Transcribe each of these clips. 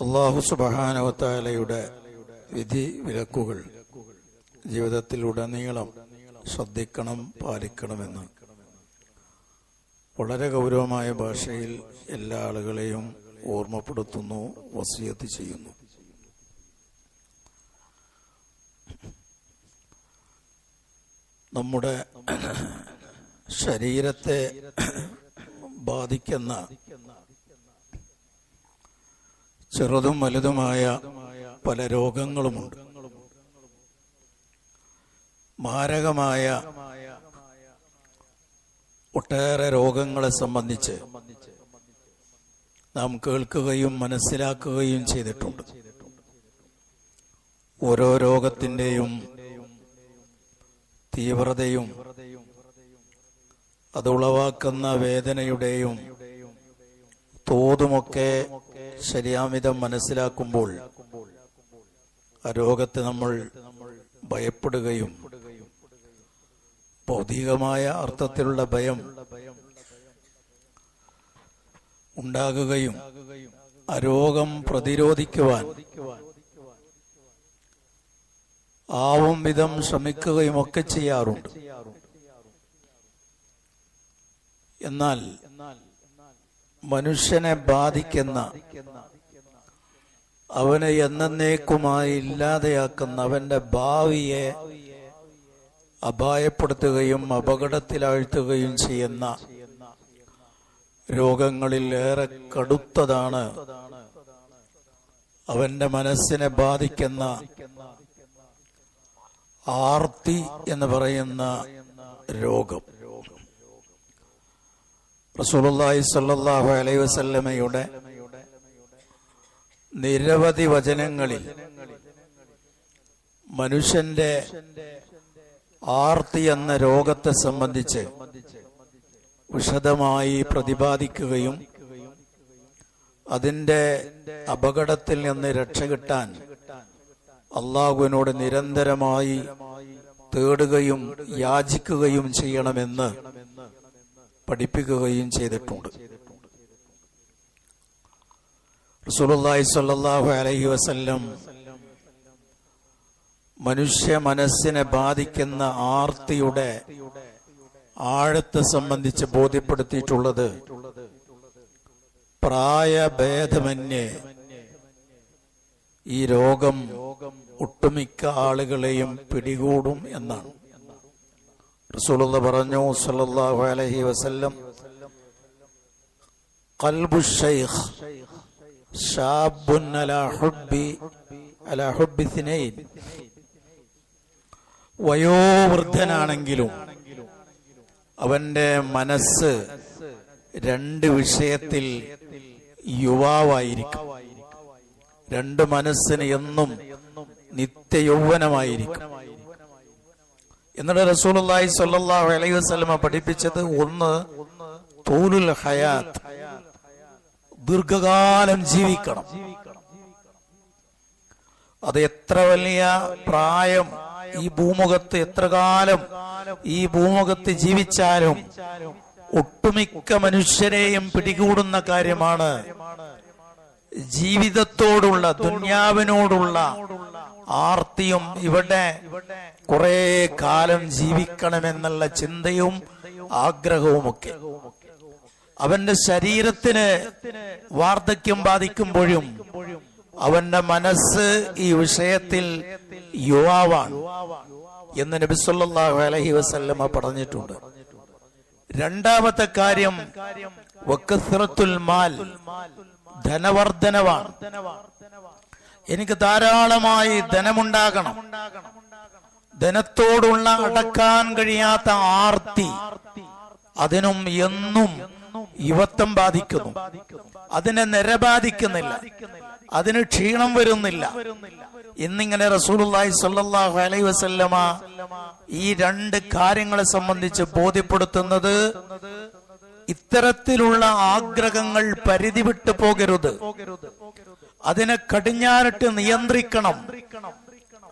അള്ളാഹു സുബഹാനവത്താലയുടെ വിധി വിലക്കുകൾ ജീവിതത്തിലുടനീളം ശ്രദ്ധിക്കണം പാലിക്കണമെന്ന് വളരെ ഗൗരവമായ ഭാഷയിൽ എല്ലാ ആളുകളെയും ഓർമ്മപ്പെടുത്തുന്നു വസിയത്ത് ചെയ്യുന്നു. നമ്മുടെ ശരീരത്തെ ബാധിക്കുന്ന ചെറുതും വലുതുമായ പല രോഗങ്ങളുമുണ്ട്. മാരകമായ ഒട്ടേറെ രോഗങ്ങളെ സംബന്ധിച്ച് നാം കേൾക്കുകയും മനസ്സിലാക്കുകയും ചെയ്തിട്ടുണ്ട്. ഓരോ രോഗത്തിന്റെയും തീവ്രതയും അതുളവാക്കുന്ന വേദനയുടെയും തോതുമൊക്കെ ശരിയാമിതം മനസ്സിലാക്കുമ്പോൾ ആ രോഗത്തെ നമ്മൾ ഭയപ്പെടുകയും ഭൗതികമായ അർത്ഥത്തിലുള്ള ഭയം ഉണ്ടാകുകയും ആ രോഗം പ്രതിരോധിക്കുവാൻ ആവും വിധം ശ്രമിക്കുകയും ഒക്കെ ചെയ്യാറുണ്ട്. എന്നാൽ മനുഷ്യനെ ബാധിക്കുന്ന അവനെ എന്നേക്കുമായി ഇല്ലാതെയാക്കുന്ന അവന്റെ ഭാവിയെ അപായപ്പെടുത്തുകയും അപകടത്തിലാഴ്ത്തുകയും ചെയ്യുന്ന രോഗങ്ങളിൽ ഏറെ കടുത്തതാണ്. അവന്റെ മനസ്സിനെ ബാധിക്കുന്ന ആർത്തി എന്ന് പറയുന്ന രോഗം. റസൂലുള്ളാഹി സ്വല്ലല്ലാഹു അലൈഹി വസല്ലമയുടെ നിരവധി വചനങ്ങളിൽ മനുഷ്യന്റെ ആർത്തി എന്ന രോഗത്തെ സംബന്ധിച്ച് വിശദമായി പ്രതിപാദിക്കുകയും അതിന്റെ അപകടത്തിൽ നിന്ന് രക്ഷകിട്ടാൻ അള്ളാഹുവിനോട് നിരന്തരമായി തേടുകയും യാചിക്കുകയും ചെയ്യണമെന്ന് പഠിപ്പിക്കുകയും ചെയ്തിട്ടുണ്ട്. റസൂലുള്ളാഹി സ്വല്ലല്ലാഹു അലൈഹി വസല്ലം മനുഷ്യ മനസ്സിനെ ബാധിക്കുന്ന ആർത്തിയുടെ ആഴത്തെ സംബന്ധിച്ച് ബോധ്യപ്പെടുത്തിയിട്ടുള്ളത് പ്രായഭേദമന്യേ ഈ രോഗം ഒട്ടുമിക്ക ആളുകളെയും പിടികൂടും എന്നാണ്. റസൂലുള്ള പറഞ്ഞു സല്ലല്ലാഹു അലൈഹി വസല്ലം ഖൽബു ഷൈഖ് ഷാബുൻ അലാ ഹുബ്ബി അലാ ഹുബ്ബി സിനൈൻ. വയോവൃദ്ധനാണെങ്കിലും അവന്റെ മനസ്സ് രണ്ട് വിഷയത്തിൽ യുവാവായിരിക്കും. രണ്ട് മനസ്സിന് എന്നും നിത്യയൗവനമായിരിക്കും. എന്നിട്ട് റസൂലുള്ളാഹി സ്വല്ലല്ലാഹു അലൈഹി വസല്ലമ പഠിപ്പിച്ചത് ഒന്ന് തോലുൽ ഹയാത്ത്. ദീർഘകാലം ജീവിക്കണം. അത് എത്ര വലിയ പ്രായം ഈ ഭൂമുഖത്ത് എത്ര കാലം ഈ ഭൂമുഖത്ത് ജീവിച്ചാലും ഒട്ടുമിക്ക മനുഷ്യരെയും പിടികൂടുന്ന കാര്യമാണ് ജീവിതത്തോടുള്ള ദുന്യാവിനോടുള്ള ആർത്തിയും ഇവിടെ കുറെ കാലം ജീവിക്കണമെന്നുള്ള ചിന്തയും ആഗ്രഹവുമൊക്കെ. അവന്റെ ശരീരത്തിന് വാർദ്ധക്യം ബാധിക്കുമ്പോഴും അവന്റെ മനസ്സ് ഈ വിഷയത്തിൽ യുവാവാണ് എന്ന് നബി അലഹി വസല്ലമ പറഞ്ഞിട്ടുണ്ട്. രണ്ടാമത്തെ കാര്യം മാൽ ധനവർദ്ധനവാണ്. എനിക്ക് ധാരാളമായി ധനമുണ്ടാകണം. ധനത്തോടുള്ള അടക്കാൻ കഴിയാത്ത ആർത്തി അതിനും എന്നും യുവത്വം ബാധിക്കുന്നു. അതിനെ നിര ബാധിക്കുന്നില്ല അതിന് ക്ഷീണം വരുന്നില്ല. എന്നിങ്ങനെ റസൂലുള്ളാഹി സ്വല്ലല്ലാഹു അലൈഹി വസല്ലമ ഈ രണ്ട് കാര്യങ്ങളെ സംബന്ധിച്ച് ബോധ്യപ്പെടുത്തുന്നത് ഇത്തരത്തിലുള്ള ആഗ്രഹങ്ങൾ പരിധി വിട്ടു പോകരുത്. അതിനെ കടിഞ്ഞാനിട്ട് നിയന്ത്രിക്കണം.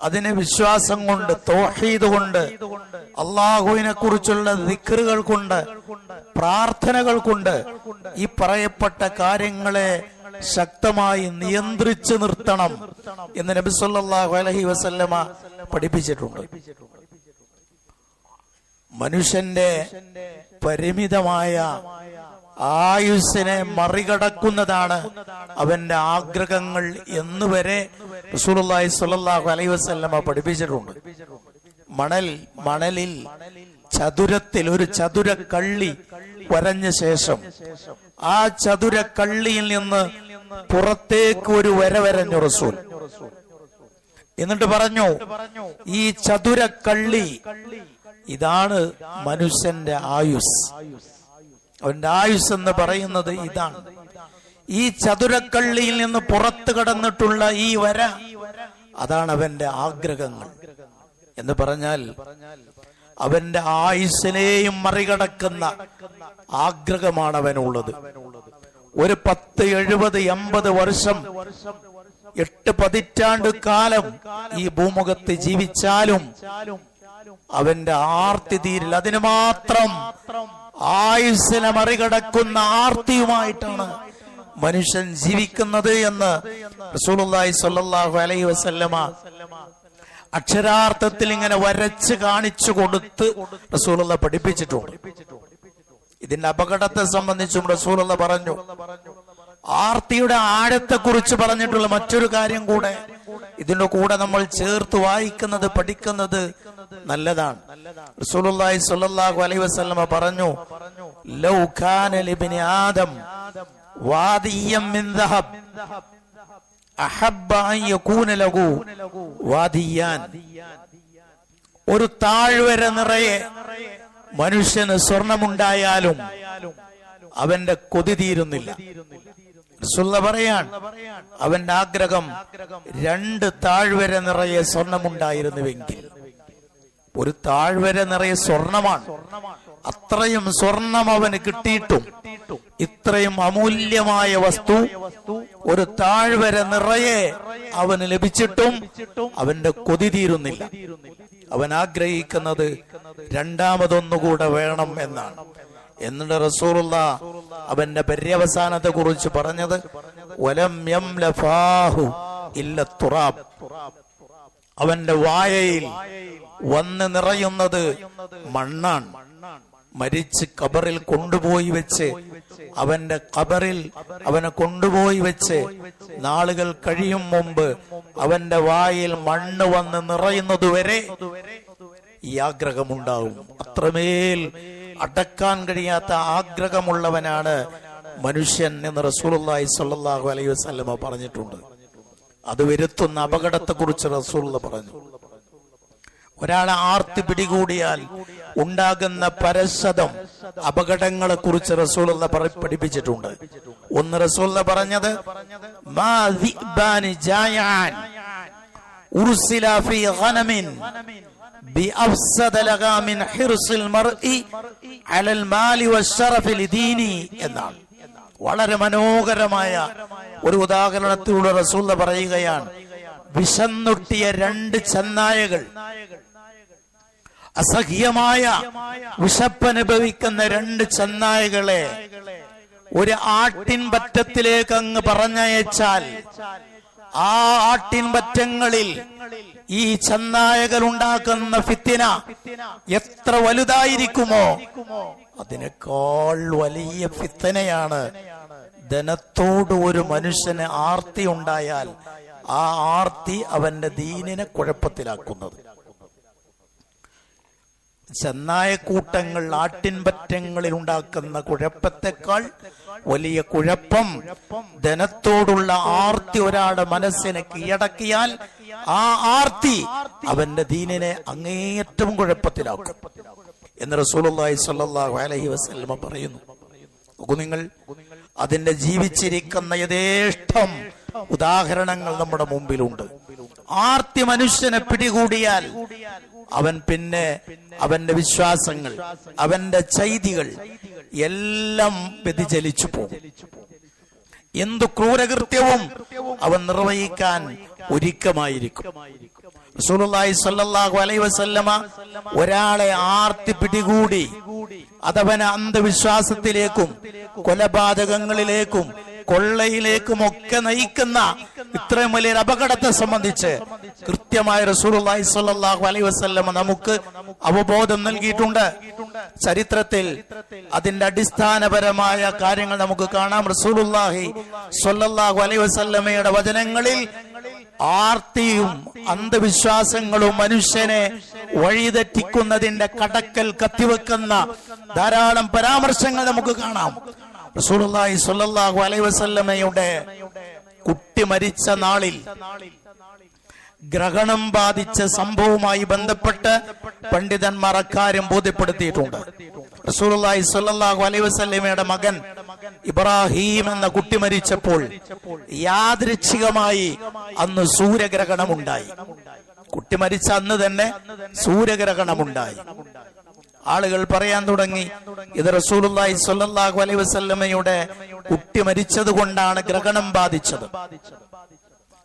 അതിനെ വിശ്വാസം കൊണ്ട് തോഹീദ് കൊണ്ട് അള്ളാഹുവിനെ കുറിച്ചുള്ള ദിക്കറുകൾ കൊണ്ട് പ്രാർത്ഥനകൾ കൊണ്ട് ഈ പറയപ്പെട്ട കാര്യങ്ങളെ ശക്തമായി നിയന്ത്രിച്ചു നിർത്തണം എന്ന് നബി സല്ലല്ലാഹു അലൈഹി വസല്ലമ പഠിപ്പിച്ചിട്ടുണ്ട്. മനുഷ്യന്റെ പരിമിതമായ ആയുസ്സിനെ മറികടക്കുന്നതാണ് അവന്റെ ആഗ്രഹങ്ങൾ എന്നുവരെ റസൂലുള്ളാഹി സ്വല്ലല്ലാഹു അലൈഹി വസല്ലമ പഠിപ്പിച്ചിട്ടുണ്ട്. മണൽ മണലിൽ ചതുരത്തിൽ ഒരു ചതുര കള്ളി വരഞ്ഞ ശേഷം ആ ചതുര കള്ളിയിൽ നിന്ന് പുറത്തേക്ക് ഒരു വര വരഞ്ഞു റസൂൽ. എന്നിട്ട് പറഞ്ഞു ഈ ചതുര കള്ളി ഇതാണ് മനുഷ്യന്റെ ആയുസ്. അവന്റെ ആയുസ് എന്ന് പറയുന്നത് ഇതാണ്. ഈ ചതുരക്കള്ളിയിൽ നിന്ന് പുറത്തു കടന്നിട്ടുള്ള ഈ വര അതാണ് അവന്റെ ആഗ്രഹങ്ങൾ. എന്ന് പറഞ്ഞാൽ അവന്റെ ആയുസ്സിനെയും മറികടക്കുന്ന ആഗ്രഹമാണ് അവനുള്ളത്. ഒരു പത്ത് എഴുപത് എൺപത് വർഷം എട്ട് പതിറ്റാണ്ട് കാലം ഈ ഭൂമുഖത്ത് ജീവിച്ചാലും അവന്റെ ആർത്തി തീരിൽ അതിന് മാത്രം ആയുസ്സിനെ മറികടക്കുന്ന ആർത്തിയുമായിട്ടാണ് മനുഷ്യൻ ജീവിക്കുന്നത് എന്ന് റസൂലുള്ളാഹി സ്വല്ലല്ലാഹു അലൈഹി വസല്ലമ അക്ഷരാർത്ഥത്തിൽ ഇങ്ങനെ വരച്ച് കാണിച്ചു കൊടുത്ത് റസൂലുള്ള പഠിപ്പിച്ചിട്ടുണ്ട്. ഇതിന്റെ അപകടത്തെ സംബന്ധിച്ചും റസൂലുള്ള പറഞ്ഞു. ആർത്തിയുടെ ആഴത്തെ കുറിച്ച് പറഞ്ഞിട്ടുള്ള മറ്റൊരു കാര്യം കൂടെ ഇതിന്റെ കൂടെ നമ്മൾ ചേർത്ത് വായിക്കുന്നത് പഠിക്കുന്നത് നല്ലതാണ്. റസൂലുള്ളാഹി സ്വല്ലല്ലാഹു അലൈഹി വസല്ലമ പറഞ്ഞു ലൗ കാന ആദം വാദിയം മിൻ ദഹബ് അൻ യകൂന വാദിയാൻ ഒരു താഴ്വര നിറയെ മനുഷ്യന് സ്വർണമുണ്ടായാലും അവന്റെ കൊതി തീരുന്നില്ല. പറയാൻ അവന്റെ ആഗ്രഹം രണ്ട് താഴ്വര നിറയെ സ്വർണമുണ്ടായിരുന്നുവെങ്കിൽ. ഒരു താഴ്വര നിറയെ സ്വർണമാണ്. അത്രയും സ്വർണം അവന് കിട്ടിയിട്ടും ഇത്രയും അമൂല്യമായ വസ്തു ഒരു താഴ്വര നിറയെ അവന് ലഭിച്ചിട്ടും അവന്റെ കൊതി തീരുന്നില്ല. അവൻ ആഗ്രഹിക്കുന്നത് രണ്ടാമതൊന്നുകൂടെ വേണം എന്നാണ്. എന്നിട്ട് റസൂലുള്ള അവന്റെ പര്യവസാനത്തെ കുറിച്ച് പറഞ്ഞത് അവന്റെ വായയിൽ വന്ന് നിറയുന്നത് മണ്ണാണ്. മരിച്ച് കബറിൽ കൊണ്ടുപോയി വെച്ച് അവന്റെ കബറിൽ അവനെ കൊണ്ടുപോയി വെച്ച് നാളുകൾ കഴിയും മുമ്പ് അവന്റെ വായിൽ മണ്ണ് വന്ന് നിറയുന്നതുവരെ ഈ ആഗ്രഹമുണ്ടാവും. അത്രമേൽ അടക്കാൻ കഴിയാത്ത ആഗ്രഹമുള്ളവനാണ് മനുഷ്യൻ എന്ന് റസൂലുള്ളാഹി സ്വല്ലല്ലാഹു അലൈഹി വസല്ലമ പറഞ്ഞിട്ടുണ്ട്. അത് വരുത്തുന്ന അപകടത്തെക്കുറിച്ച് റസൂലുള്ള പറഞ്ഞു. ഒരാൾ ആർത്തി പിടികൂടിയാൽ ഉണ്ടാകുന്ന പരശതം അപകടങ്ങളെ കുറിച്ച് പറ- പഠിപ്പിച്ചിട്ടുണ്ട്. ഒന്ന് റസൂൾ പറഞ്ഞത് മാ എന്നാണ്. വളരെ മനോഹരമായ ഒരു ഉദാഹരണത്തിലൂടെ റസൂല പറയുകയാണ്. വിശന്നൊട്ടിയ രണ്ട് ചെന്നായകൾ. അസഹ്യമായ വിശപ്പനുഭവിക്കുന്ന രണ്ട് ചെന്നായകളെ ഒരു ആട്ടിൻ പറ്റത്തിലേക്ക് അങ്ങ് പറഞ്ഞയച്ചാൽ ആ ആട്ടിൻപറ്റങ്ങളിൽ ഈ ചന്നായകൾ ഉണ്ടാക്കുന്ന ഫിത്തിന എത്ര വലുതായിരിക്കുമോ? അതിനേക്കാൾ വലിയ ഫിത്തനയാണ്. ധനത്തോട് ഒരു മനുഷ്യന് ആർത്തി ഉണ്ടായാൽ ആ ആർത്തി അവന്റെ ദീനിനെ കുഴപ്പത്തിലാക്കുന്നത്. ചെന്നായക്കൂട്ടങ്ങൾ ആട്ടിൻപറ്റങ്ങളിൽ ഉണ്ടാക്കുന്ന കുഴപ്പത്തെക്കാൾ വലിയ കുഴപ്പം ധനത്തോടുള്ള ആർത്തി ഒരാളുടെ മനസ്സിനെ കീഴടക്കിയാൽ ആ ആർത്തി അവന്റെ ദീനിനെ അങ്ങേയറ്റം കുഴപ്പത്തിലാക്കും എന്ന് റസൂലി സ്വല്ലല്ലാഹു അലൈഹി വസ്ലമ പറയുന്നു. നിങ്ങൾ അതിന്റെ ജീവിച്ചിരിക്കുന്ന യഥേഷ്ടം ഉദാഹരണങ്ങൾ നമ്മുടെ മുമ്പിലുണ്ട്. ആർത്തി മനുഷ്യനെ പിടികൂടിയാൽ അവൻ പിന്നെ അവന്റെ വിശ്വാസങ്ങൾ അവന്റെ ചൈതികൾ എല്ലാം വ്യതിചലിച്ചു പോകും. എന്തു ക്രൂരകൃത്യവും അവൻ നിർവഹിക്കാൻ ഒരുക്കമായിരിക്കും. റസൂലുള്ളാഹി സ്വല്ലല്ലാഹു അലൈഹി വസല്ലമ ഒരാളെ ആർത്തി പിടികൂടി അതവനെ അന്ധവിശ്വാസത്തിലേക്കും കൊലപാതകങ്ങളിലേക്കും കൊള്ളയിലേക്കും ഒക്കെ നയിക്കുന്ന ഇത്രയും വലിയൊരു അപകടത്തെ സംബന്ധിച്ച് കൃത്യമായ റസൂലുള്ളാഹി സ്വല്ലല്ലാഹു അലൈ വസ്ല്ലം നമുക്ക് അവബോധം നൽകിയിട്ടുണ്ട്. ചരിത്രത്തിൽ അതിന്റെ അടിസ്ഥാനപരമായ കാര്യങ്ങൾ നമുക്ക് കാണാം. റസൂലുള്ളാഹി സൊല്ലാഹു അലൈ വസല്ലമയുടെ വചനങ്ങളിൽ ആർത്തിയും അന്ധവിശ്വാസങ്ങളും മനുഷ്യനെ വഴിതെറ്റിക്കുന്നതിന്റെ കടക്കൽ കത്തിവെക്കുന്ന ധാരാളം പരാമർശങ്ങൾ നമുക്ക് കാണാം. റസൂലുള്ളാഹി സ്വല്ലല്ലാഹു അലൈഹി വസല്ലമയുടെ കുട്ടി മരിച്ച നാളിൽ ഗ്രഹണം ബാധിച്ച സംഭവവുമായി ബന്ധപ്പെട്ട് പണ്ഡിതന്മാർ അക്കാര്യം ബോധ്യപ്പെടുത്തിയിട്ടുണ്ട്. സ്വല്ലല്ലാഹു അലൈഹി വസല്ലമയുടെ മകൻ ഇബ്രാഹിം എന്ന കുട്ടി മരിച്ചപ്പോൾ യാദൃച്ഛികമായി അന്ന് സൂര്യഗ്രഹണം ഉണ്ടായി കുട്ടി മരിച്ച അന്ന് തന്നെ സൂര്യഗ്രഹണം ഉണ്ടായി ആളുകൾ പറയാൻ തുടങ്ങി. ഇത് റസൂലുള്ളാഹി സ്വല്ലല്ലാഹു അലൈഹി വസല്ലമയുടെ കുട്ടി മരിച്ചത് കൊണ്ടാണ് ഗ്രഹണം ബാധിച്ചത്.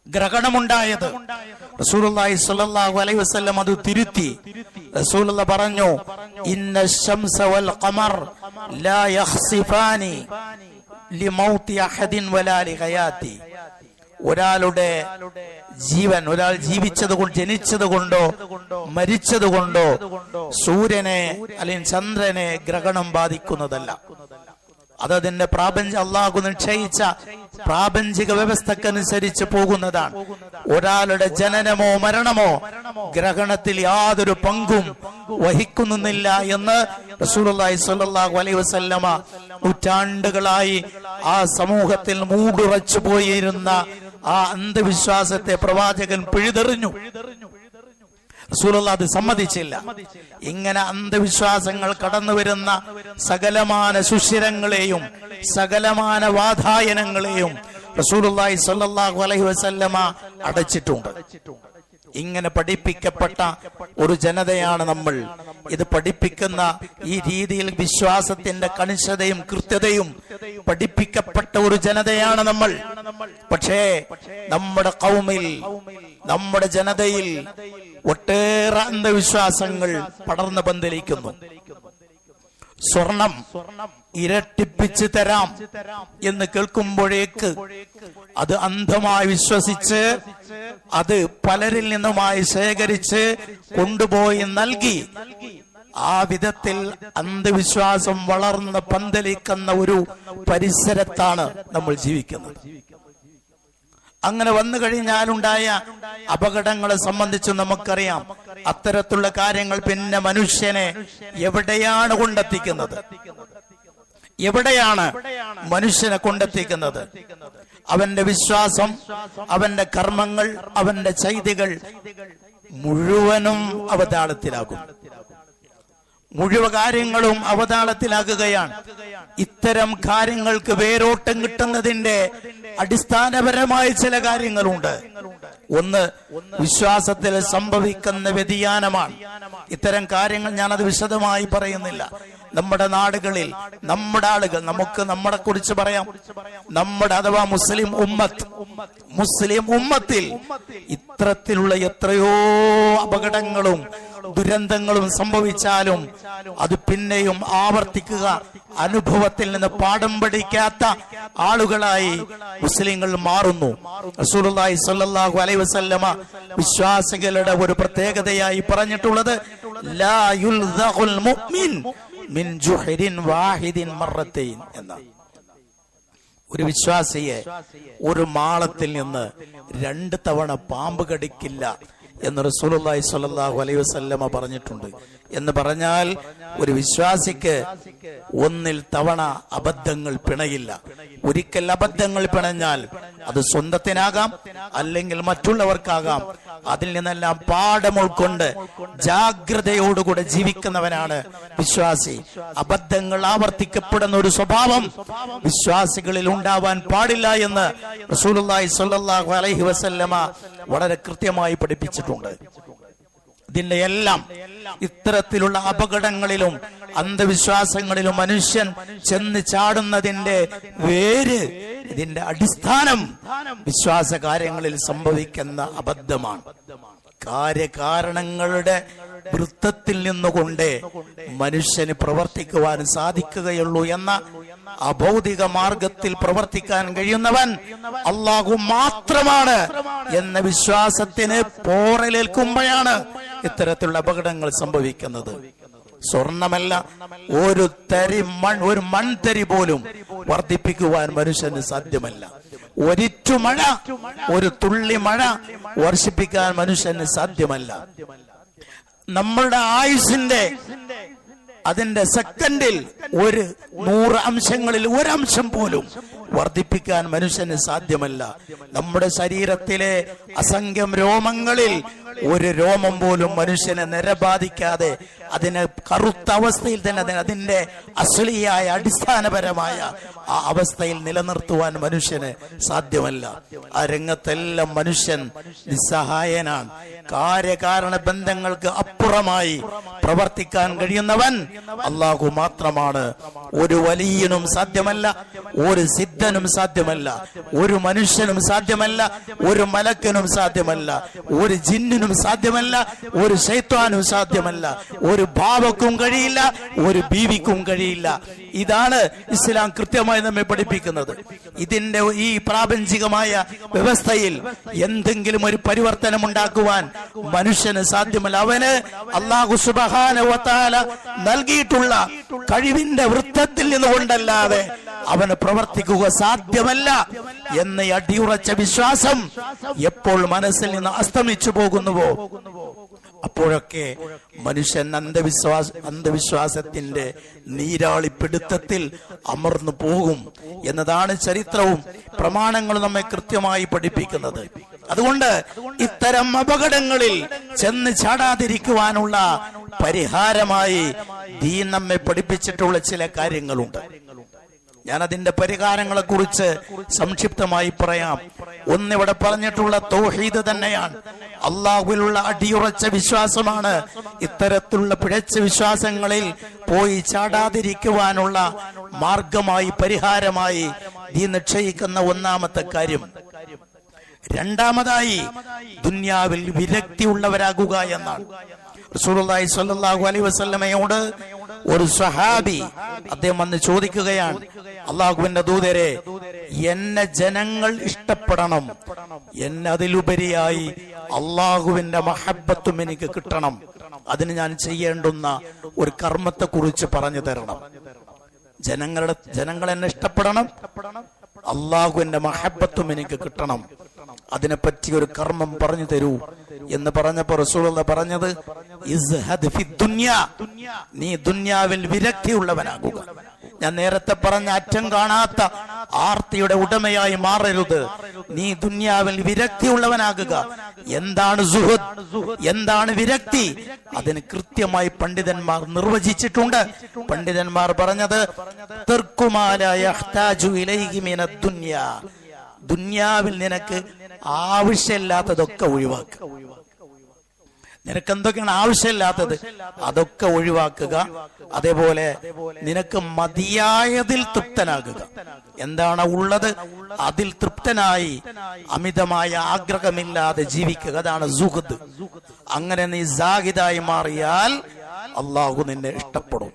ഗ്രഹണമുണ്ടായത്. റസൂലുള്ളാഹി സ്വല്ലല്ലാഹു അലൈഹി വസല്ലം അത് തിരുത്തി. റസൂലുള്ള പറഞ്ഞു ഇന്ന ശംസ വൽ ഖമർ ലാ യഖ്സിഫാനി ലിമൗതി അഹദിൻ വലാ ലിഹയാതി ഒരാളുടെ ജീവൻ. ഒരാൾ ജീവിച്ചത് കൊണ്ട് ജനിച്ചത് കൊണ്ടോ മരിച്ചത് കൊണ്ടോ സൂര്യനെ അല്ലെങ്കിൽ ചന്ദ്രനെ ഗ്രഹണം ബാധിക്കുന്നതല്ല. അതതിന്റെ പ്രാപഞ്ച അള്ളാഹു നിശ്ചയിച്ച പ്രാപഞ്ചിക വ്യവസ്ഥക്കനുസരിച്ച് പോകുന്നതാണ്. ഒരാളുടെ ജനനമോ മരണമോ ഗ്രഹണത്തിൽ യാതൊരു പങ്കും വഹിക്കുന്നില്ല എന്ന് അലൈഹി വസല്ലമ നൂറ്റാണ്ടുകളായി ആ സമൂഹത്തിൽ മൂടുറച്ചു പോയിരുന്ന ആ അന്ധവിശ്വാസത്തെ പ്രവാചകൻ പിഴുതെറിഞ്ഞു. അത് സമ്മതിച്ചില്ല. ഇങ്ങനെ അന്ധവിശ്വാസങ്ങൾ കടന്നു വരുന്ന സകലമാന സുഷിരങ്ങളെയും സകലമാന വാതായനങ്ങളെയും റസൂലുള്ളാഹി സ്വല്ലല്ലാഹു അലൈഹി വസല്ലമ അടച്ചിട്ടുണ്ട്. ഇങ്ങനെ പഠിപ്പിക്കപ്പെട്ട ഒരു ജനതയാണ് നമ്മൾ. ഇത് പഠിപ്പിക്കുന്ന ഈ രീതിയിൽ വിശ്വാസത്തിന്റെ കണിശതയും കൃത്യതയും പഠിപ്പിക്കപ്പെട്ട ഒരു ജനതയാണ് നമ്മൾ. പക്ഷേ നമ്മുടെ കൗമിൽ നമ്മുടെ ജനതയിൽ ഒട്ടേറെ അന്ധവിശ്വാസങ്ങൾ പടർന്നു പന്തലിക്കുന്നു. സ്വർണം ഇരട്ടിപ്പിച്ച് തരാം എന്ന് കേൾക്കുമ്പോഴേക്ക് അത് അന്ധമായി വിശ്വസിച്ച് അത് പലരിൽ നിന്നുമായി ശേഖരിച്ച് കൊണ്ടുപോയി നൽകി. ആ വിധത്തിൽ അന്ധവിശ്വാസം വളർന്ന് പന്തലിക്കുന്ന ഒരു പരിസരത്താണ് നമ്മൾ ജീവിക്കുന്നത്. അങ്ങനെ വന്നു കഴിഞ്ഞാലുണ്ടായ അപകടങ്ങളെ സംബന്ധിച്ച് നമുക്കറിയാം. അത്തരത്തിലുള്ള കാര്യങ്ങൾ പിന്നെ മനുഷ്യനെ എവിടെയാണ് കൊണ്ടെത്തിക്കുന്നത്? എവിടെയാണ് മനുഷ്യനെ കൊണ്ടെത്തിക്കുന്നത്? അവന്റെ വിശ്വാസം അവന്റെ കർമ്മങ്ങൾ അവന്റെ ചെയ്തികൾ മുഴുവനും അവതാളത്തിലാകും. മുഴുവ കാര്യങ്ങളും അവതാളത്തിലാകുകയാണ്. ഇത്തരം കാര്യങ്ങൾക്ക് വേരോട്ടം കിട്ടുന്നതിന്റെ അടിസ്ഥാനപരമായ ചില കാര്യങ്ങളുണ്ട്. ഒന്ന് വിശ്വാസത്തിൽ സംഭവിക്കുന്ന വ്യതിയാനമാണ്. ഇത്തരം കാര്യങ്ങൾ ഞാനത് വിശദമായി പറയുന്നില്ല. നമ്മുടെ നാടുകളിൽ നമ്മുടെ ആളുകൾ നമുക്ക് നമ്മളെ കുറിച്ച് പറയാം. നമ്മുടെ അഥവാ മുസ്ലിം ഉമ്മത്ത് മുസ്ലിം ഉമ്മത്തിൽ ഇത്തരത്തിലുള്ള എത്രയോ അപകടങ്ങളും ദുരന്തങ്ങളും സംഭവിച്ചാലും അത് പിന്നെയും ആവർത്തിക്കുക. അനുഭവത്തിൽ നിന്ന് പാഠം പഠിക്കാത്ത ആളുകളായി മുസ്ലിങ്ങൾ മാറുന്നു. റസൂലുള്ളാഹി സ്വല്ലല്ലാഹു അലൈഹി വസല്ലമ വിശ്വാസികളുടെ ഒരു പ്രത്യേകതയായി പറഞ്ഞിട്ടുള്ളത് ലാ മുഅ്മിൻ മിൻ വാഹിദിൻ ഒരു വിശ്വാസിയെ ഒരു മാളത്തിൽ നിന്ന് രണ്ട് തവണ പാമ്പ് കടിക്കില്ല. എന്ന് റസൂലുള്ളാഹി സ്വല്ലല്ലാഹു അലൈഹി വസല്ലമ പറഞ്ഞിട്ടുണ്ട്. എന്ന് പറഞ്ഞാൽ ഒരു വിശ്വാസിക്ക് ഒന്നിൽ തവണ അബദ്ധങ്ങൾ പിണയില്ല. ഒരിക്കൽ അബദ്ധങ്ങൾ പിണഞ്ഞാൽ അത് സ്വന്തത്തിനാകാം അല്ലെങ്കിൽ മറ്റുള്ളവർക്കാകാം. അതിൽ നിന്നെല്ലാം പാഠം ഉൾക്കൊണ്ട് ജാഗ്രതയോടുകൂടെ ജീവിക്കുന്നവനാണ് വിശ്വാസി. അബദ്ധങ്ങൾ ആവർത്തിക്കപ്പെടുന്ന ഒരു സ്വഭാവം വിശ്വാസികളിൽ ഉണ്ടാവാൻ പാടില്ല എന്ന് റസൂലുള്ളാഹി സ്വല്ലല്ലാഹു അലൈഹി വസല്ലമ വളരെ കൃത്യമായി പഠിപ്പിച്ചിട്ടുണ്ട്. ഇതിന്റെ എല്ലാം ഇത്തരത്തിലുള്ള അപകടങ്ങളിലും അന്ധവിശ്വാസങ്ങളിലും മനുഷ്യൻ ചെന്ന് ചാടുന്നതിന്റെ വേര് ഇതിന്റെ അടിസ്ഥാനം വിശ്വാസ കാര്യങ്ങളിൽ സംഭവിക്കുന്ന അബദ്ധമാണ്. കാര്യകാരണങ്ങളുടെ വൃത്തത്തിൽ നിന്നുകൊണ്ട് മനുഷ്യന് പ്രവർത്തിക്കുവാൻ സാധിക്കുകയുള്ളൂ എന്ന അഭൗതിക മാർഗത്തിൽ പ്രവർത്തിക്കാൻ കഴിയുന്നവൻ അള്ളാഹു മാത്രമാണ് എന്ന വിശ്വാസത്തിന് പോറലേൽക്കുമ്പോഴാണ് ഇത്തരത്തിലുള്ള അപകടങ്ങൾ സംഭവിക്കുന്നത്. സ്വർണമല്ല ഒരു തരി മൺ ഒരു മൺതരി പോലും വർദ്ധിപ്പിക്കുവാൻ മനുഷ്യന് സാധ്യമല്ല. ഒരിറ്റു മഴ ഒരു തുള്ളി മഴ വർഷിപ്പിക്കാൻ മനുഷ്യന് സാധ്യമല്ല. നമ്മളുടെ ആയുസിന്റെ അതിന്റെ സെക്കൻഡിൽ ഒരു നൂറ് അംശങ്ങളിൽ ഒരംശം പോലും വർദ്ധിപ്പിക്കാൻ മനുഷ്യന് സാധ്യമല്ല. നമ്മുടെ ശരീരത്തിലെ അസംഖ്യം രോമങ്ങളിൽ ഒരു രോമം പോലും മനുഷ്യനെ നിരബാധിക്കാതെ അതിനെ കറുത്ത അവസ്ഥയിൽ തന്നെ അതിനെ അതിന്റെ അശ്ലീയായ അടിസ്ഥാനപരമായ ആ അവസ്ഥയിൽ നിലനിർത്തുവാൻ മനുഷ്യന് സാധ്യമല്ല. ആ രംഗത്തെല്ലാം മനുഷ്യൻ നിസ്സഹായനാണ്. കാര്യകാരണ ബന്ധങ്ങൾക്ക് അപ്പുറമായി പ്രവർത്തിക്കാൻ കഴിയുന്നവൻ അള്ളാഹു മാത്രമാണ്. ഒരു വലിയനും സാധ്യമല്ല ഒരു സിദ്ധനും സാധ്യമല്ല. ഒരു മനുഷ്യനും സാധ്യമല്ല ഒരു മലക്കനും സാധ്യമല്ല ഒരു ജിന്നിനും സാധ്യമല്ല ഒരു ശൈത്വാനും സാധ്യമല്ല. ഒരു ഭാവക്കും കഴിയില്ല ഒരു ബീവിക്കും കഴിയില്ല. ഇതാണ് ഇസ്ലാം കൃത്യമായി നമ്മെ പഠിപ്പിക്കുന്നത്. ഇതിന്റെ ഈ പ്രാപഞ്ചികമായ വ്യവസ്ഥയിൽ എന്തെങ്കിലും ഒരു പരിവർത്തനം ഉണ്ടാക്കുവാൻ മനുഷ്യന് സാധ്യമല്ല. അവന് അള്ളാഹു സുബഹാന നൽകിയിട്ടുള്ള കഴിവിന്റെ വൃത്തത്തിൽ നിന്നുകൊണ്ടല്ലാതെ അവന് പ്രവർത്തിക്കുക സാധ്യമല്ല എന്ന് അടിയുറച്ച വിശ്വാസം എപ്പോൾ മനസ്സിൽ നിന്ന് അസ്തമിച്ചു പോകുന്നുവോ? അപ്പോഴൊക്കെ മനുഷ്യൻ അന്ധവിശ്വാസ അന്ധവിശ്വാസത്തിന്റെ നീരാളിപ്പിടുത്തത്തിൽ അമർന്നു പോകും എന്നതാണ് ചരിത്രവും പ്രമാണങ്ങളും നമ്മെ കൃത്യമായി പഠിപ്പിക്കുന്നത്. അതുകൊണ്ട് ഇത്തരം അപകടങ്ങളിൽ ചെന്ന് ചാടാതിരിക്കുവാനുള്ള പരിഹാരമായി ദീൻ നമ്മെ പഠിപ്പിച്ചിട്ടുള്ള ചില കാര്യങ്ങളുണ്ട്. ഞാൻ അതിന്റെ പരിഹാരങ്ങളെ കുറിച്ച് സംക്ഷിപ്തമായി പറയാം. ഒന്നിവിടെ പറഞ്ഞിട്ടുള്ള തോഹീദ് തന്നെയാണ്. അള്ളാഹുവിലുള്ള അടിയുറച്ച വിശ്വാസമാണ്. ഇത്തരത്തിലുള്ള പിഴച്ച വിശ്വാസങ്ങളിൽ പോയി ചാടാതിരിക്കുവാനുള്ള മാർഗമായി പരിഹാരമായി നീ നിശ്ചയിക്കുന്ന ഒന്നാമത്തെ കാര്യം. രണ്ടാമതായി ദുന്യാവിൽ വിരക്തി ഉള്ളവരാകുക എന്നാണ്. റസൂലുള്ളാഹി സ്വല്ലല്ലാഹു അലൈഹി വസല്ലമയോട് ഒരു സഹാബി അദ്ദേഹം വന്ന് ചോദിക്കുകയാണ് അള്ളാഹുവിന്റെ ദൂതരെ എന്നെ ജനങ്ങൾ ഇഷ്ടപ്പെടണം. എന്നെ അതിലുപരിയായി അള്ളാഹുവിന്റെ മഹബത്തും എനിക്ക് കിട്ടണം. അതിന് ഞാൻ ചെയ്യേണ്ടുന്ന ഒരു കർമ്മത്തെ കുറിച്ച് പറഞ്ഞു തരണം. ജനങ്ങളുടെ ജനങ്ങൾ എന്നെ ഇഷ്ടപ്പെടണം. അള്ളാഹുവിന്റെ മഹബത്തും എനിക്ക് കിട്ടണം. അതിനെപ്പറ്റി ഒരു കർമ്മം പറഞ്ഞു തരൂ എന്ന് പറഞ്ഞപ്പോ റസൂലുള്ള പറഞ്ഞത്. നീ ദുന്യാവിൽ വിരക്തിയുള്ളവനാകുക. ഞാൻ നേരത്തെ പറഞ്ഞ അറ്റം കാണാത്ത ആർത്തിയുടെ ഉടമയായി മാറരുത്. നീ ദുന്യാവിൽ വിരക്തിയുള്ളവനാകുക. എന്താണ് സുഹദ് എന്താണ് വിരക്തി? അതിന് കൃത്യമായി പണ്ഡിതന്മാർ നിർവചിച്ചിട്ടുണ്ട്. പണ്ഡിതന്മാർ പറഞ്ഞത് തെർക്കുമാരായ യഹ്താജു ഇലൈഹി മിനദ് ദുന്യ." ദുന്യാവിൽ നിനക്ക് ആവശ്യമില്ലാത്തതൊക്കെ ഒഴിവാക്കുക. നിനക്ക് എന്തൊക്കെയാണ് ആവശ്യമില്ലാത്തത്? അതൊക്കെ ഒഴിവാക്കുക. അതേപോലെ നിനക്ക് മതിയായതിൽ തൃപ്തനാകുക. എന്താണ് ഉള്ളത്? അതിൽ തൃപ്തനായി അമിതമായ ആഗ്രഹമില്ലാതെ ജീവിക്കുക. അതാണ് സുഹൃദ് അങ്ങനെ നീ സാഹിതായി മാറിയാൽ അള്ളാഹു നിന്നെ ഇഷ്ടപ്പെടും.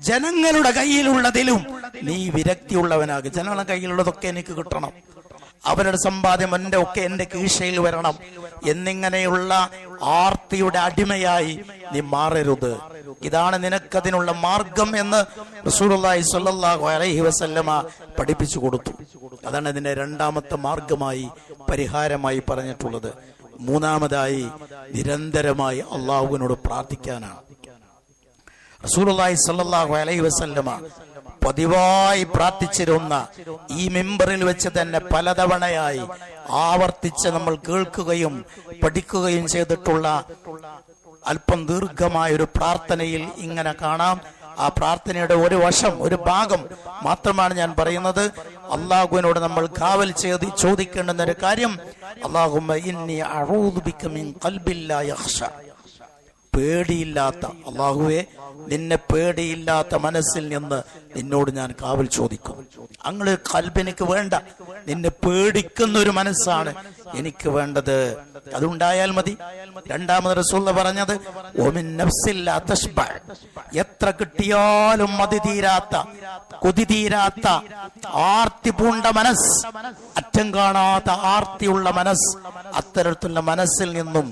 ജനങ്ങളുടെ കയ്യിലുള്ളതിലും നീ വിരക്തിയുള്ളവനാകും ജനങ്ങളുടെ കയ്യിലുള്ളതൊക്കെ എനിക്ക് കിട്ടണം. അവരുടെ സമ്പാദ്യം എന്റെ ഒക്കെ എന്റെ കീശയിൽ വരണം. എന്നിങ്ങനെയുള്ള ആർത്തിയുടെ അടിമയായി നീ മാറരുത്. ഇതാണ് നിനക്കതിനുള്ള മാർഗം എന്ന് റസൂലുള്ളാഹി സ്വല്ലല്ലാഹു അലൈഹി വസല്ലമ പഠിപ്പിച്ചു കൊടുത്തു. അതാണ് ഇതിന്റെ രണ്ടാമത്തെ മാർഗമായി പരിഹാരമായി പറഞ്ഞിട്ടുള്ളത്. മൂന്നാമതായി നിരന്തരമായി അള്ളാഹുവിനോട് പ്രാർത്ഥിക്കാനാണ്. റസൂലുള്ളാഹി സ്വല്ലല്ലാഹു അലൈഹി വസല്ലമ പതിവായി പ്രാർത്ഥിച്ചിരുന്ന ഈ മെമ്പറിൽ വെച്ച് തന്നെ പലതവണയായി ആവർത്തിച്ച് നമ്മൾ കേൾക്കുകയും പഠിക്കുകയും ചെയ്തിട്ടുള്ള അല്പം ദീർഘമായ ഒരു പ്രാർത്ഥനയിൽ ഇങ്ങനെ കാണാം. ആ പ്രാർത്ഥനയുടെ ഒരു വശം ഒരു ഭാഗം മാത്രമാണ് ഞാൻ പറയുന്നത്. അള്ളാഹുവിനോട് നമ്മൾ കാവൽ ചെയ്ത് ചോദിക്കേണ്ടുന്ന ഒരു കാര്യം അള്ളാഹു ബിക മിൻ ഖൽബിൻ ലാ യഖ്ശ പേടിയില്ലാത്ത അള്ളാഹുവെ നിന്നെ പേടിയില്ലാത്ത മനസ്സിൽ നിന്ന് നിന്നോട് ഞാൻ കാവൽ ചോദിക്കും. അങ്ങനെ കൽബിനക്ക് വേണ്ട. നിന്നെ പേടിക്കുന്ന ഒരു മനസ്സാണ് എനിക്ക് വേണ്ടത്. അതുണ്ടായാൽ മതി. രണ്ടാമത് റസൂൽ പറഞ്ഞത് "ഒമിൻ നഫ്സിൻ ലാ എത്ര കിട്ടിയാലും മതി തീരാത്ത കൊതി തീരാത്ത ആർത്തി പൂണ്ട മനസ് അറ്റം കാണാത്ത ആർത്തിയുള്ള മനസ് അത്തരത്തിലുള്ള മനസ്സിൽ നിന്നും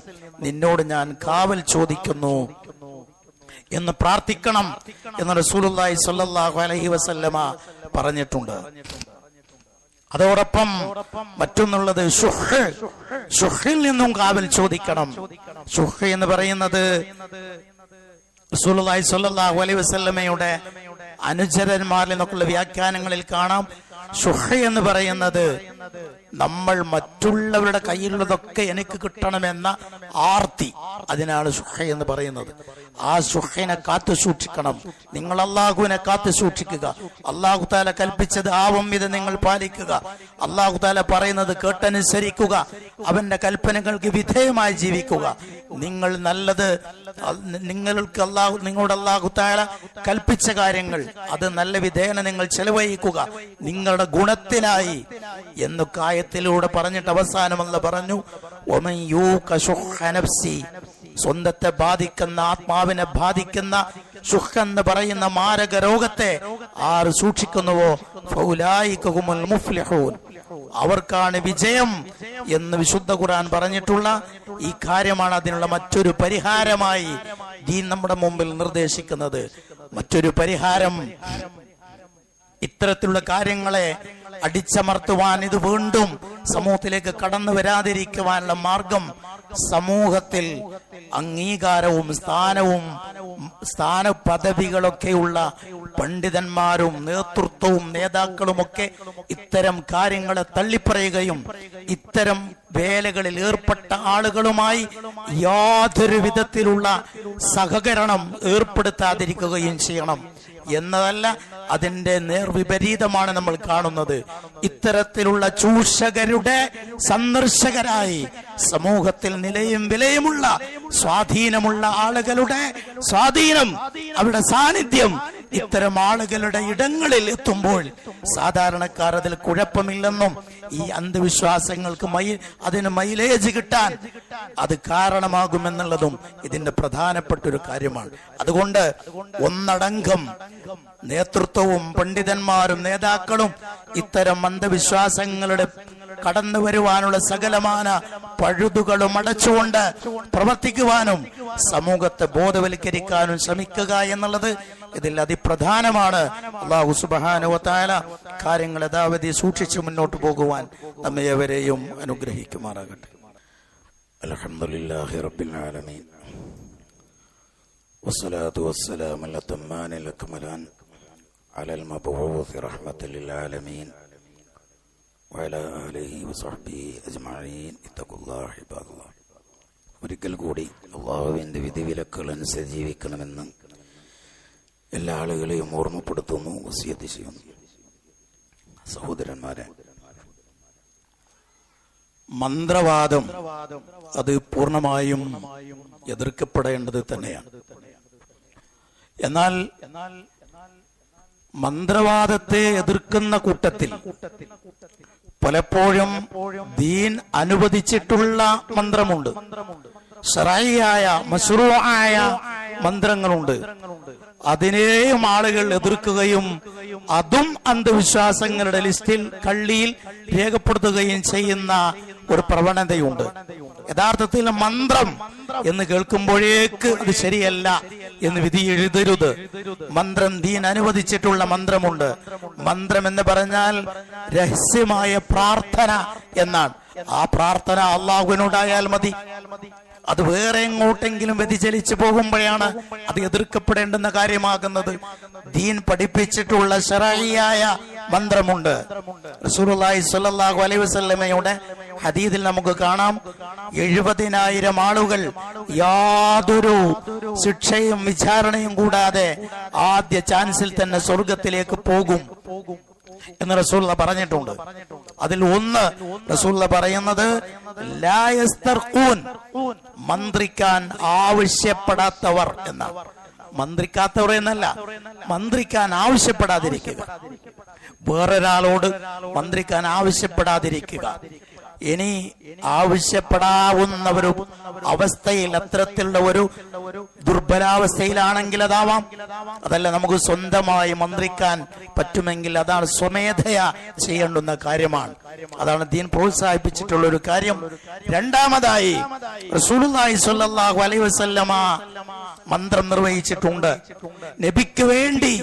നിന്നോട് ഞാൻ കാവൽ ചോദിക്കുന്നു എന്ന് പ്രാർത്ഥിക്കണം എന്ന് റസൂലുള്ളാഹി സ്വല്ലല്ലാഹു അലൈഹി വസല്ലമ പറഞ്ഞിട്ടുണ്ട്. അതോടൊപ്പം മറ്റൊന്നുള്ളത് ഷുഹ് ഷുഹിൽ നിന്നും കാവൽ ചോദിക്കണം. ഷുഹ് എന്ന് പറയുന്നത് റസൂലുള്ളാഹി സ്വല്ലല്ലാഹു അലൈഹി വസല്ലമയുടെ അനുചരന്മാരിൽ നിന്നൊക്കെയുള്ള വ്യാഖ്യാനങ്ങളിൽ കാണാം. ഷുഹ് എന്ന് പറയുന്നത് നമ്മൾ മറ്റുള്ളവരുടെ കയ്യിലുള്ളതൊക്കെ എനിക്ക് കിട്ടണമെന്ന ആർത്തി അതിനാണ് സുഹൈ എന്ന് പറയുന്നത്. ആ സുഹൈനെ കാത്തു സൂക്ഷിക്കണം. നിങ്ങൾ അള്ളാഹുവിനെ കാത്തു സൂക്ഷിക്കുക. അള്ളാഹു താല കൽപ്പിച്ചത് ആവും ഇത് നിങ്ങൾ പാലിക്കുക. അള്ളാഹു താല പറയുന്നത് കേട്ടനുസരിക്കുക. അവന്റെ കൽപ്പനകൾക്ക് വിധേയമായി ജീവിക്കുക. നിങ്ങൾ നല്ലത് നിങ്ങൾക്ക് അള്ളാഹു നിങ്ങളുടെ അള്ളാഹു താല കൽപ്പിച്ച കാര്യങ്ങൾ അത് നല്ല വിധേയന നിങ്ങൾ ചെലവഴിക്കുക. നിങ്ങളുടെ ഗുണത്തിനായി. എന്ന് കായത്തിലൂടെ പറഞ്ഞിട്ട് അവസാനമല്ല പറഞ്ഞു ഒമൻ യൂക കശുഹനഫ്സി നഫ്സി." സ്വന്തത്തെ ബാധിക്കുന്ന ആത്മാവിനെ ബാധിക്കുന്ന സുഖെന്ന് എന്ന് പറയുന്ന മാരക രോഗത്തെ ആര് സൂക്ഷിക്കുന്നുവോ? അവർക്കാണ് വിജയം എന്ന് വിശുദ്ധ ഖുർആൻ പറഞ്ഞിട്ടുള്ള ഈ കാര്യമാണ് അതിനുള്ള മറ്റൊരു പരിഹാരമായി ദീൻ നമ്മുടെ മുമ്പിൽ നിർദ്ദേശിക്കുന്നത്. മറ്റൊരു പരിഹാരം ഇത്തരത്തിലുള്ള കാര്യങ്ങളെ അടിച്ചമർത്തുവാൻ ഇത് വീണ്ടും സമൂഹത്തിലേക്ക് കടന്നു വരാതിരിക്കുവാനുള്ള മാർഗം സമൂഹത്തിൽ അംഗീകാരവും സ്ഥാനവും സ്ഥാന പദവികളൊക്കെയുള്ള പണ്ഡിതന്മാരും നേതൃത്വവും നേതാക്കളുമൊക്കെ ഇത്തരം കാര്യങ്ങളെ തള്ളിപ്പറയുകയും ഇത്തരം വേലകളിൽ ഏർപ്പെട്ട ആളുകളുമായി യാതൊരു വിധത്തിലുള്ള സഹകരണം ഏർപ്പെടുത്താതിരിക്കുകയും ചെയ്യണം. എന്നതല്ല അതിന്റെ നേർവിപരീതമാണ് നമ്മൾ കാണുന്നത്. ഇത്തരത്തിലുള്ള ചൂഷകരുടെ സന്ദർശകരായി സമൂഹത്തിൽ നിലയും വിലയുമുള്ള സ്വാധീനമുള്ള ആളുകളുടെ സ്വാധീനം അവരുടെ സാന്നിധ്യം ഇത്തരം ആളുകളുടെ ഇടങ്ങളിൽ എത്തുമ്പോൾ സാധാരണക്കാർ അതിൽ കുഴപ്പമില്ലെന്നും ഈ അന്ധവിശ്വാസങ്ങൾക്ക് മൈ അതിന് മൈലേജ് കിട്ടാൻ അത് കാരണമാകുമെന്നുള്ളതും ഇതിന്റെ പ്രധാനപ്പെട്ട ഒരു കാര്യമാണ്. അതുകൊണ്ട് ഒന്നടങ്കം നേതൃത്വവും പണ്ഡിതന്മാരും നേതാക്കളും ഇത്തരം അന്ധവിശ്വാസങ്ങളുടെ കടന്നു വരുവാനുള്ള സകലമാന പഴുതുകളും അടച്ചുകൊണ്ട് പ്രവർത്തിക്കുവാനും സമൂഹത്തെ ബോധവൽക്കരിക്കാനും ശ്രമിക്കുക എന്നുള്ളത് ഇതിൽ അതിപ്രധാനമാണ് അള്ളാഹു സുബാനുവത്തായ കാര്യങ്ങൾ യഥാവധി സൂക്ഷിച്ചു മുന്നോട്ട് പോകുവാൻ നമ്മെ അവരെയും അനുഗ്രഹിക്കുമാറാകട്ടെ അലഹമുല്ലാഹി റബ്ബിൽ ആലമീൻ والصلاة والسلام الأتمان الأكملان على المبعوث رحمة للعالمين وعلى آله وصحبه أجمعين اتقوا الله عباد الله ഒരിക്കൽ കൂടി അള്ളാഹുവിൻ്റെ വിധിവിലക്കുകൾ അനുസരിച്ച് ജീവിക്കണമെന്ന് എല്ലാ ആളുകളെയും ഓർമ്മപ്പെടുത്തുന്നു വസിയത്ത് ചെയ്യുന്നു. സഹോദരന്മാരെ മന്ത്രവാദം അത് പൂർണമായും എതിർക്കപ്പെടേണ്ടത് തന്നെയാണ്. എന്നാൽ മന്ത്രവാദത്തെ എതിർക്കുന്ന കൂട്ടത്തിൽ പലപ്പോഴും ദീൻ അനുവദിച്ചിട്ടുള്ള മന്ത്രമുണ്ട്. ഷറായിയായ മഷ്റൂആയ മന്ത്രങ്ങളുണ്ട്. അതിനെയും ആളുകൾ എതിർക്കുകയും അതും അന്ധവിശ്വാസങ്ങളുടെ ലിസ്റ്റിൽ കള്ളിയിൽ രേഖപ്പെടുത്തുകയും ചെയ്യുന്ന ഒരു പ്രവണതയുണ്ട്. യഥാർത്ഥത്തിൽ മന്ത്രം എന്ന് കേൾക്കുമ്പോഴേക്ക് അത് ശരിയല്ല എന്ന് വിധി എഴുതരുത്. മന്ത്രം ദീൻ അനുവദിച്ചിട്ടുള്ള മന്ത്രമുണ്ട്. മന്ത്രം എന്ന് പറഞ്ഞാൽ രഹസ്യമായ പ്രാർത്ഥന എന്നാണ്. ആ പ്രാർത്ഥന അള്ളാഹുവിനോടായാൽ മതി. അത് വേറെ എങ്ങോട്ടെങ്കിലും വ്യതിചലിച്ചു പോകുമ്പോഴാണ് അത് എതിർക്കപ്പെടേണ്ടുന്ന കാര്യമാകുന്നത്. ദീൻ പഠിപ്പിച്ചിട്ടുള്ള ശരായിയായ മന്ത്രമുണ്ട്. റസൂലുള്ളാഹി സ്വല്ലല്ലാഹു അലൈഹി വസല്ലമയുടെ ഹദീദിൽ നമുക്ക് കാണാം. എഴുപതിനായിരം ആളുകൾ യാതൊരു ശിക്ഷയും വിചാരണയും കൂടാതെ ആദ്യ ചാൻസിൽ തന്നെ സ്വർഗത്തിലേക്ക് പോകും. എന്ന് റസൂള്ള പറഞ്ഞിട്ടുണ്ട്. അതിൽ ഒന്ന് റസൂള്ള പറയുന്നത് മന്ത്രിക്കാൻ ആവശ്യപ്പെടാത്തവർ എന്ന മന്ത്രിക്കാത്തവർ എന്നല്ല മന്ത്രിക്കാൻ ആവശ്യപ്പെടാതിരിക്കുക. വേറൊരാളോട് മന്ത്രിക്കാൻ ആവശ്യപ്പെടാതിരിക്കുക. ഇനി ആവശ്യപ്പെടാവുന്ന ഒരു അവസ്ഥയിൽ അത്തരത്തിലുള്ള ഒരു ദുർബലാവസ്ഥയിലാണെങ്കിൽ അതാവാം അതല്ല നമുക്ക് സ്വന്തമായി മന്ത്രിക്കാൻ പറ്റുമെങ്കിൽ അതാണ് സ്വമേധയാ ചെയ്യേണ്ടുന്ന കാര്യമാണ്. അതാണ് ദീൻ പ്രോത്സാഹിപ്പിച്ചിട്ടുള്ള ഒരു കാര്യം. രണ്ടാമതായി റസൂലുള്ളാഹി സ്വല്ലല്ലാഹു അലൈഹി വസല്ലമ മന്ത്രം നിർവഹിച്ചിട്ടുണ്ട്. നബിക്ക് വേണ്ടി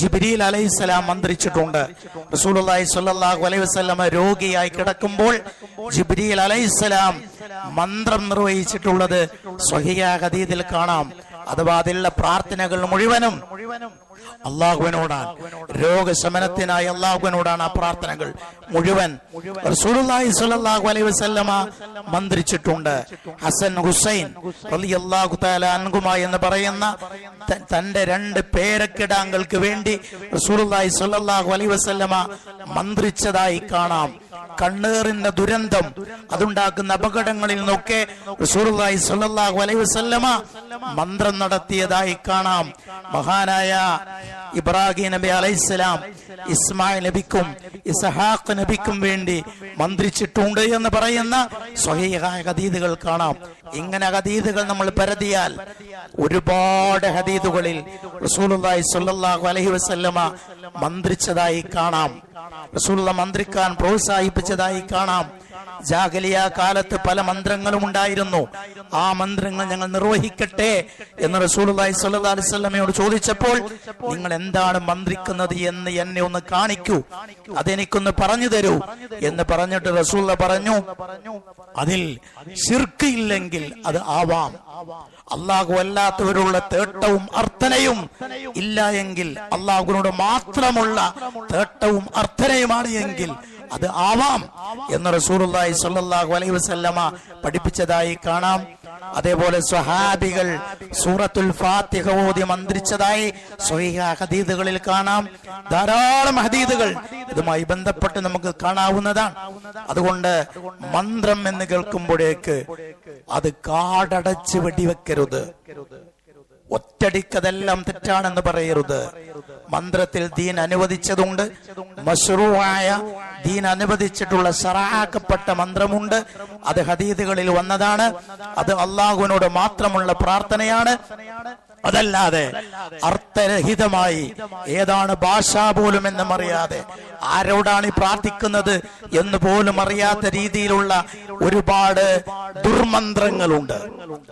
ജിബ്രീൽ അലൈഹിസ്സലാം മന്ത്രിച്ചിട്ടുണ്ട്. റസൂലുള്ളാഹി സ്വല്ലല്ലാഹു അലൈഹി വസല്ലമ രോഗിയായി കിടക്കുമ്പോൾ ജിബ്രീൽ അലൈഹിസ്സലാം മന്ത്രം നിർവഹിച്ചിട്ടുള്ളത് സ്വഹിയ ഹദീദിൽ കാണാം. അഥവാ അതിലുള്ള പ്രാർത്ഥനകൾ മുഴുവനും അള്ളാഹുവിനോടാണ്. രോഗശമനത്തിനായി അള്ളാഹുവിനോടാണ് ആ പ്രാർത്ഥനകൾ. മുഴുവൻ മന്ത്രിച്ചിട്ടുണ്ട്. ഹസൻ ഹുസൈൻ എന്ന് പറയുന്ന തന്റെ രണ്ട് പേരക്കിടാങ്ങൾക്ക് വേണ്ടി റസൂലുള്ളാഹി സ്വല്ലല്ലാഹു അലൈഹി വസല്ലമ മന്ത്രിച്ചതായി കാണാം. കണ്ണേറിന്റെ ദുരന്തം അതുണ്ടാക്കുന്ന അപകടങ്ങളിൽ നിന്നൊക്കെ റസൂലുള്ളാഹി സ്വല്ലല്ലാഹു അലൈഹി വസല്ലമ മന്ത്രം നടത്തിയതായി കാണാം. മഹാനായ ഇബ്രാഹിം നബി അലൈഹിസ്സലാം ഇസ്മായിൽ നബിക്കും ഇസഹാഖ് നബിക്കും വേണ്ടി മന്ത്രിച്ചിട്ടുണ്ട് എന്ന് പറയുന്ന സ്വഹീഹായ ഹദീദുകൾ കാണാം. ഇങ്ങനെ ഹദീദുകൾ നമ്മൾ പരതിയാൽ ഒരുപാട് ഹദീദുകളിൽ റസൂലുള്ളാഹി സ്വല്ലല്ലാഹു അലൈഹി വസല്ലമ മന്ത്രിച്ചതായി കാണാം. റസൂലുള്ള മന്ത്രിക്കാൻ പ്രോത്സാഹിപ്പിച്ചതായി കാണാം. ജാഗലിയ കാലത്ത് പല മന്ത്രങ്ങളും ഉണ്ടായിരുന്നു. ആ മന്ത്രങ്ങൾ ഞങ്ങൾ നിർവഹിക്കട്ടെ എന്ന് റസൂലുള്ളാഹി അലൈസ്മയോട് ചോദിച്ചപ്പോൾ നിങ്ങൾ എന്താണ് മന്ത്രിക്കുന്നത് എന്ന് എന്നെ ഒന്ന് കാണിക്കൂ. അതെനിക്കൊന്ന് പറഞ്ഞു തരൂ. എന്ന് പറഞ്ഞിട്ട് റസൂല പറഞ്ഞു അതിൽ ശിർക്ക് ഇല്ലെങ്കിൽ അത് ആവാം. അള്ളാഹു അല്ലാത്തവരുള്ള തേട്ടവും അർത്ഥനയും ഇല്ല എങ്കിൽ അള്ളാഹുവിനോട് മാത്രമുള്ള തേട്ടവും അർത്ഥനയുമാണ് എങ്കിൽ അത് ആവാം എന്ന് റസൂലുള്ളാഹി സ്വല്ലല്ലാഹു അലൈഹി വസല്ലമ പഠിപ്പിച്ചതായി കാണാം. അതേപോലെ സ്വഹാബികൾ സൂറത്തുൽ ഫാത്തിഹ ഓതി മന്ത്രിച്ചതായി ഹദീദുകളിൽ കാണാം. ധാരാളം ഹദീദുകൾ ഇതുമായി ബന്ധപ്പെട്ട് നമുക്ക് കാണാവുന്നതാണ്. അതുകൊണ്ട് മന്ത്രം എന്ന് കേൾക്കുമ്പോഴേക്ക് അത് കാടടച്ച് വെടിവെക്കരുത്. ഒറ്റടിക്കതെല്ലാം തെറ്റാണെന്ന് പറയരുത്. മന്ത്രത്തിൽ ദീൻ അനുവദിച്ചതുണ്ട്. മഷ്റൂവായ ദീൻ അനുവദിച്ചിട്ടുള്ള സറാക്കപ്പെട്ട മന്ത്രമുണ്ട്. അത് ഹദീദുകളിൽ വന്നതാണ്. അത് അള്ളാഹുവിനോട് മാത്രമുള്ള പ്രാർത്ഥനയാണ്. അതല്ലാതെ അർത്ഥരഹിതമായി ഏതാണ് ഭാഷ പോലും എന്നും അറിയാതെ ആരോടാണ് ഈ പ്രാർത്ഥിക്കുന്നത് എന്ന് പോലും അറിയാത്ത രീതിയിലുള്ള ഒരുപാട് ദുർമന്ത്രങ്ങളുണ്ട്.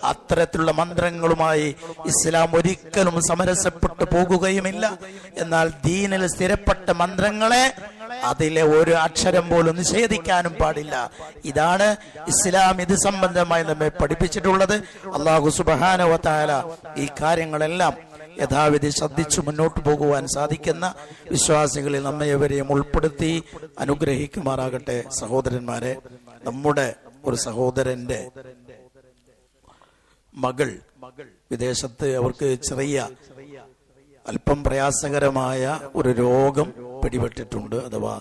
അത്തരത്തിലുള്ള മന്ത്രങ്ങളുമായി ഇസ്ലാം ഒരിക്കലും സമരസപ്പെട്ടു പോകുകയുമില്ല. എന്നാൽ ദീനിൽ സ്ഥിരപ്പെട്ട മന്ത്രങ്ങളെ അതിലെ ഒരു അക്ഷരം പോലും നിഷേധിക്കാനും പാടില്ല. ഇതാണ് ഇസ്ലാം ഇത് സംബന്ധമായി നമ്മെ പഠിപ്പിച്ചിട്ടുള്ളത്. അള്ളാഹു സുബാനവത്തായ ഈ കാര്യങ്ങളെല്ലാം യഥാവിധി ശ്രദ്ധിച്ചു മുന്നോട്ട് പോകുവാൻ സാധിക്കുന്ന വിശ്വാസികളിൽ നമ്മയെവരെയും ഉൾപ്പെടുത്തി അനുഗ്രഹിക്കുമാറാകട്ടെ. സഹോദരന്മാരെ നമ്മുടെ ഒരു സഹോദരന്റെ മകൾ വിദേശത്ത് അവർക്ക് ചെറിയ അല്പം പ്രയാസകരമായ ഒരു രോഗം പിടിപെട്ടിട്ടുണ്ട് അഥവാ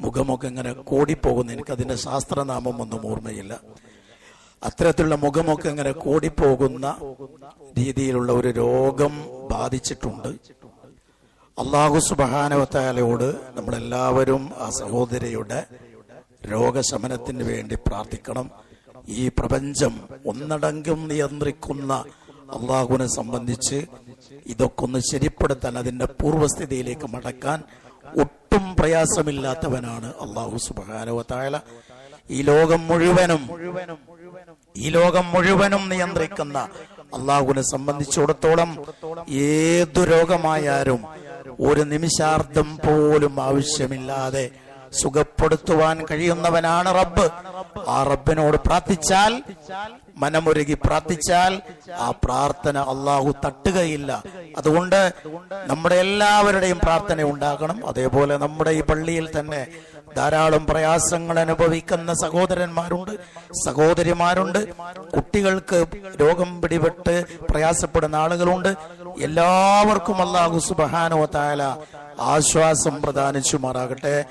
മുഖമൊക്കെ ഇങ്ങനെ കൂടിപ്പോകുന്നു. എനിക്ക് അതിന്റെ ശാസ്ത്രനാമം ഒന്നും ഓർമ്മയില്ല. അത്തരത്തിലുള്ള മുഖമൊക്കെ ഇങ്ങനെ കൂടിപ്പോകുന്ന രീതിയിലുള്ള ഒരു രോഗം ബാധിച്ചിട്ടുണ്ട്. അള്ളാഹു സുബാനവത്താലയോട് നമ്മളെല്ലാവരും ആ സഹോദരിയുടെ രോഗശമനത്തിന് വേണ്ടി പ്രാർത്ഥിക്കണം. ഈ പ്രപഞ്ചം ഒന്നടങ്കം നിയന്ത്രിക്കുന്ന അള്ളാഹുവിനെ സംബന്ധിച്ച് ഇതൊക്കെ ഒന്ന് ശരിപ്പെടുത്താൻ അതിന്റെ പൂർവസ്ഥിതിയിലേക്ക് മടക്കാൻ ഒട്ടും പ്രയാസമില്ലാത്തവനാണ് അള്ളാഹു സുബാനവത്തായ ഈ ലോകം മുഴുവനും ഈ ലോകം മുഴുവനും നിയന്ത്രിക്കുന്ന അള്ളാഹുവിനെ സംബന്ധിച്ചിടത്തോളം ഏതു രോഗമായാലും ഒരു നിമിഷാർദ്ധം പോലും ആവശ്യമില്ലാതെ സുഖപ്പെടുത്തുവാൻ കഴിയുന്നവനാണ് റബ്ബ്. ആ റബ്ബിനോട് പ്രാർത്ഥിച്ചാൽ മനമൊരുകി പ്രാർത്ഥിച്ചാൽ ആ പ്രാർത്ഥന അള്ളാഹു തട്ടുകയില്ല. അതുകൊണ്ട് നമ്മുടെ എല്ലാവരുടെയും പ്രാർത്ഥന ഉണ്ടാകണം. അതേപോലെ നമ്മുടെ ഈ പള്ളിയിൽ തന്നെ ധാരാളം പ്രയാസങ്ങൾ അനുഭവിക്കുന്ന സഹോദരന്മാരുണ്ട്. സഹോദരിമാരുണ്ട്. കുട്ടികൾക്ക് രോഗം പിടിപെട്ട് പ്രയാസപ്പെടുന്ന ആളുകളുണ്ട്. എല്ലാവർക്കും അള്ളാഹു സുബാനോ താല ആശ്വാസം പ്രദാനിച്ചുമാറാകട്ടെ.